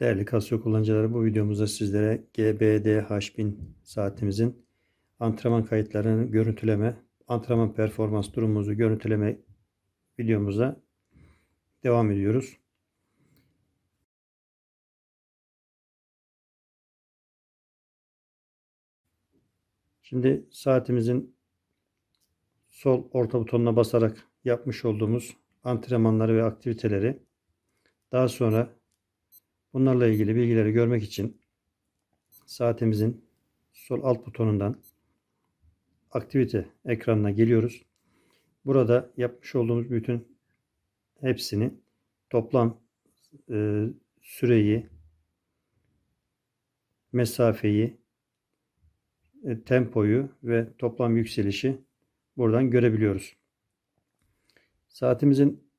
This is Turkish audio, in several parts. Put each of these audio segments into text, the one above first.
Değerli Casio kullanıcıları bu videomuzda sizlere GBDH1000 saatimizin antrenman kayıtlarını görüntüleme, antrenman performans durumumuzu görüntüleme videomuza devam ediyoruz. Şimdi saatimizin sol orta butonuna basarak yapmış olduğumuz antrenmanları ve aktiviteleri daha sonra bunlarla ilgili bilgileri görmek için saatimizin sol alt butonundan aktivite ekranına geliyoruz. Burada yapmış olduğumuz bütün hepsini toplam e, süreyi, mesafeyi, e, tempoyu ve toplam yükselişi buradan görebiliyoruz. Saatimizin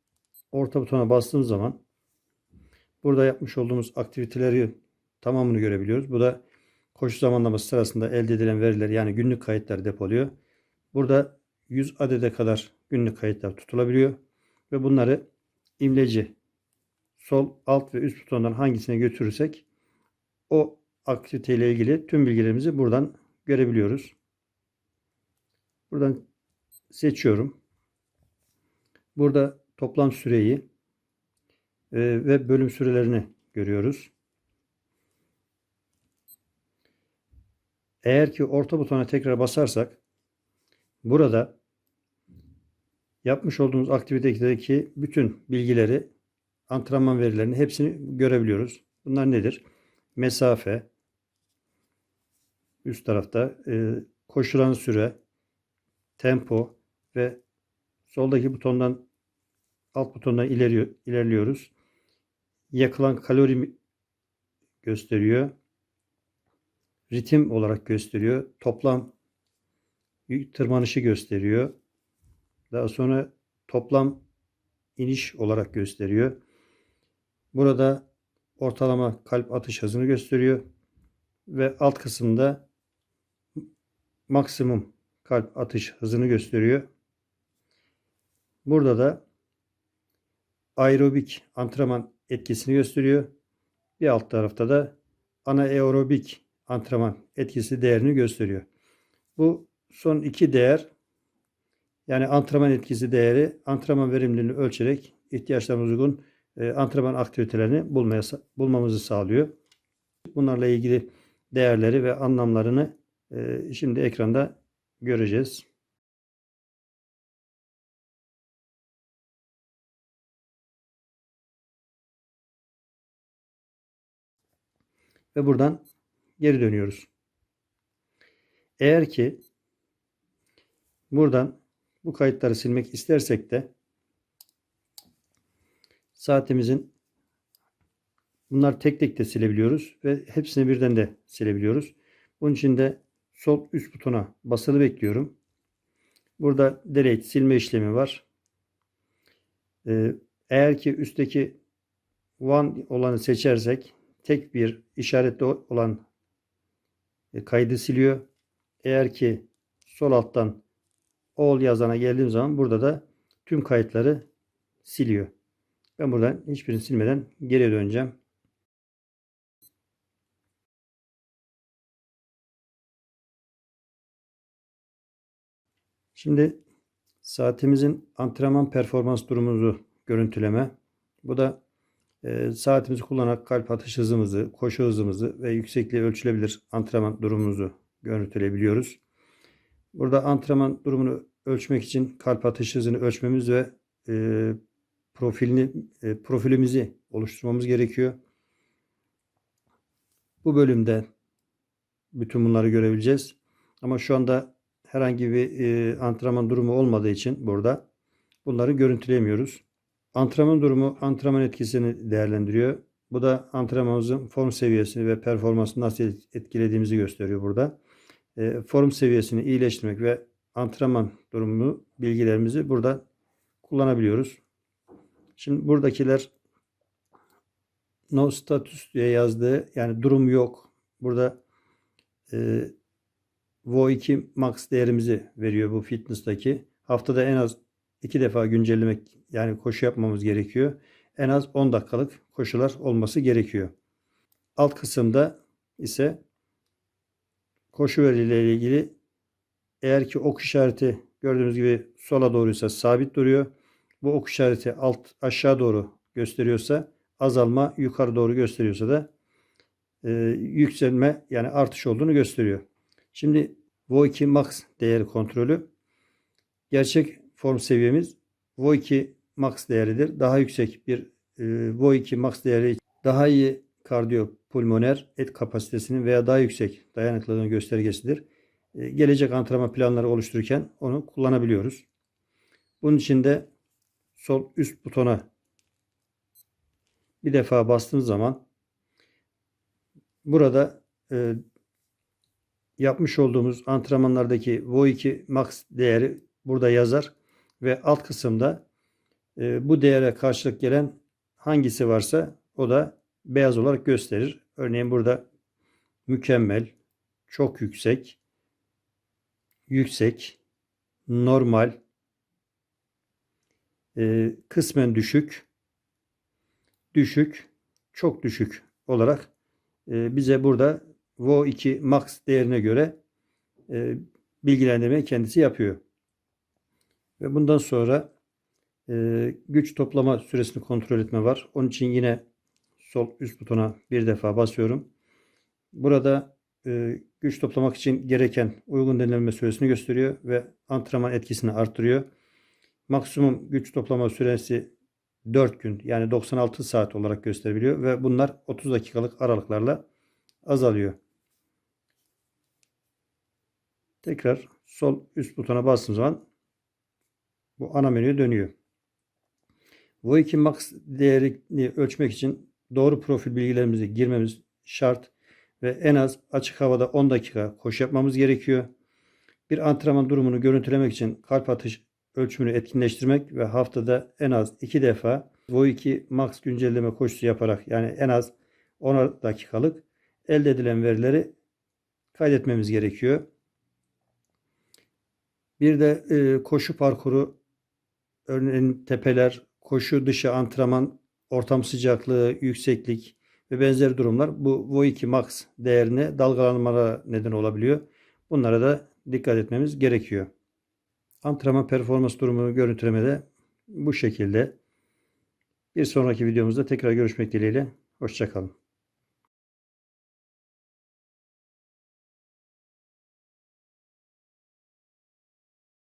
orta butona bastığımız zaman burada yapmış olduğumuz aktiviteleri tamamını görebiliyoruz. Bu da koşu zamanlaması sırasında elde edilen veriler yani günlük kayıtlar depoluyor. Burada 100 adede kadar günlük kayıtlar tutulabiliyor ve bunları imleci sol alt ve üst butondan hangisine götürürsek o aktivite ile ilgili tüm bilgilerimizi buradan görebiliyoruz. Buradan seçiyorum. Burada toplam süreyi ve bölüm sürelerini görüyoruz. Eğer ki orta butona tekrar basarsak burada yapmış olduğumuz aktivitedeki bütün bilgileri, antrenman verilerini hepsini görebiliyoruz. Bunlar nedir? Mesafe, üst tarafta e, koşulan süre, tempo ve soldaki butondan alt butondan ileriyor, ilerliyoruz. Yakılan kalori gösteriyor. Ritim olarak gösteriyor. Toplam tırmanışı gösteriyor. Daha sonra toplam iniş olarak gösteriyor. Burada ortalama kalp atış hızını gösteriyor. Ve alt kısımda maksimum kalp atış hızını gösteriyor. Burada da aerobik antrenman etkisini gösteriyor. Bir alt tarafta da anaerobik antrenman etkisi değerini gösteriyor. Bu son iki değer yani antrenman etkisi değeri antrenman verimliliğini ölçerek ihtiyaçlarımıza uygun e, antrenman aktivitelerini bulmaya, bulmamızı sağlıyor. Bunlarla ilgili değerleri ve anlamlarını e, şimdi ekranda göreceğiz. Ve buradan geri dönüyoruz. Eğer ki buradan bu kayıtları silmek istersek de saatimizin bunlar tek tek de silebiliyoruz ve hepsini birden de silebiliyoruz. Bunun için de sol üst butona basılı bekliyorum. Burada delete silme işlemi var. Ee, eğer ki üstteki one olanı seçersek tek bir işaretli olan e, kaydı siliyor. Eğer ki sol alttan all yazana geldiğim zaman burada da tüm kayıtları siliyor. Ben buradan hiçbirini silmeden geriye döneceğim. Şimdi saatimizin antrenman performans durumumuzu görüntüleme. Bu da e, saatimizi kullanarak kalp atış hızımızı, koşu hızımızı ve yüksekliği ölçülebilir antrenman durumumuzu görüntüleyebiliyoruz. Burada antrenman durumunu ölçmek için kalp atış hızını ölçmemiz ve e, profilini e, profilimizi oluşturmamız gerekiyor. Bu bölümde bütün bunları görebileceğiz. Ama şu anda herhangi bir e, antrenman durumu olmadığı için burada bunları görüntüleyemiyoruz. Antrenman durumu antrenman etkisini değerlendiriyor. Bu da antrenmanımızın form seviyesini ve performansını nasıl etkilediğimizi gösteriyor burada. E, form seviyesini iyileştirmek ve antrenman durumu bilgilerimizi burada kullanabiliyoruz. Şimdi buradakiler no status diye yazdığı yani durum yok. Burada e, VO2 max değerimizi veriyor bu fitness'taki. Haftada en az iki defa güncellemek yani koşu yapmamız gerekiyor. En az 10 dakikalık koşular olması gerekiyor. alt kısımda ise koşu verileriyle ilgili eğer ki ok işareti gördüğünüz gibi sola doğruysa sabit duruyor. Bu ok işareti alt aşağı doğru gösteriyorsa azalma, yukarı doğru gösteriyorsa da e, yükselme yani artış olduğunu gösteriyor. Şimdi VO2 max değeri kontrolü gerçek form seviyemiz VO2 max değeridir. Daha yüksek bir e, VO2 max değeri daha iyi kardiyopulmoner et kapasitesinin veya daha yüksek dayanıklılığının göstergesidir. E, gelecek antrenman planları oluştururken onu kullanabiliyoruz. Bunun için de sol üst butona bir defa bastığınız zaman burada e, yapmış olduğumuz antrenmanlardaki VO2 max değeri burada yazar ve alt kısımda e, bu değere karşılık gelen hangisi varsa o da beyaz olarak gösterir. Örneğin burada mükemmel, çok yüksek, yüksek, normal, e, kısmen düşük, düşük, çok düşük olarak e, bize burada VO2 max değerine göre e, bilgilendirme kendisi yapıyor. Ve bundan sonra e, güç toplama süresini kontrol etme var. Onun için yine sol üst butona bir defa basıyorum. Burada e, güç toplamak için gereken uygun denilme süresini gösteriyor ve antrenman etkisini arttırıyor. Maksimum güç toplama süresi 4 gün yani 96 saat olarak gösterebiliyor ve bunlar 30 dakikalık aralıklarla azalıyor. Tekrar sol üst butona bastığım zaman bu ana menüye dönüyor. VO2 max değerini ölçmek için doğru profil bilgilerimizi girmemiz şart ve en az açık havada 10 dakika koşu yapmamız gerekiyor. Bir antrenman durumunu görüntülemek için kalp atış ölçümünü etkinleştirmek ve haftada en az 2 defa VO2 max güncelleme koşusu yaparak yani en az 10 dakikalık elde edilen verileri kaydetmemiz gerekiyor. Bir de koşu parkuru örneğin tepeler, koşu dışı antrenman, ortam sıcaklığı, yükseklik ve benzeri durumlar bu VO2 max değerine dalgalanmalara neden olabiliyor. Bunlara da dikkat etmemiz gerekiyor. Antrenman performans durumu görüntülemede bu şekilde. Bir sonraki videomuzda tekrar görüşmek dileğiyle. Hoşçakalın.